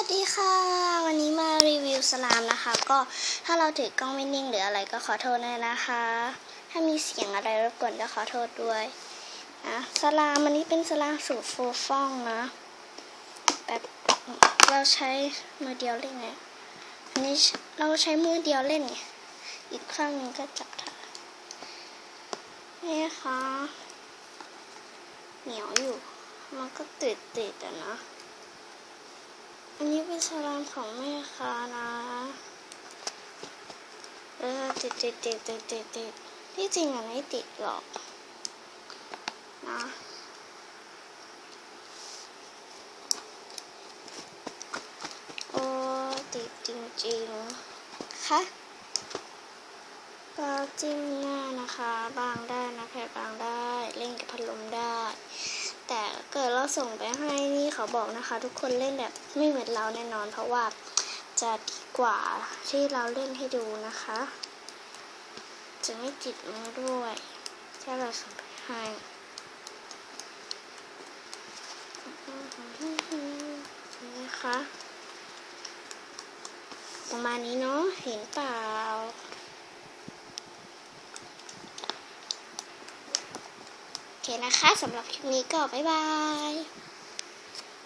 วัสดีค่ะ วันนี้มารีวิวสลามนะคะ ก็ถ้าเราถือกล้องไม่นิ่งหรืออะไรก็ขอโทษด้วยนะคะ ถ้ามีเสียงอะไรรบกวนก็ขอโทษด้วยนะสลามอันนี้เป็นสลามสูตรฟูฟ่องนะแบบเราใช้มือเดียวเล่นไงอันนี้เราใช้มือเดียวเล่นไงอีกข้างนึงก็จับถ่ายนี่นะคะเหนียวอยู่ มันก็ติดติดๆอะนะ อันนี้เป็นสลามของแม่ค้านะเออติดติดติดติดติดติดที่จริงอะไม่ติดหรอกนะโอ้ติดจริงๆค่ะก็จิ้มหน้านะคะบางได้นะแผ่บางได้ เล่นกับพัดลมได้ แต่เกิดเรา ส่งไปให้นี่เขาบอกนะคะ ทุกคนเล่นแบบไม่เหมือนเราแน่นอน เพราะว่าจะดีกว่าที่เราเล่นให้ดูนะคะ จะไม่จิตมือด้วยถ้าเราส่งไปให้นะคะประมาณนี้เนาะเห็นเปล่า โอ เคนะคะสำหรับคลิปนี้ก็บ๊ายบาย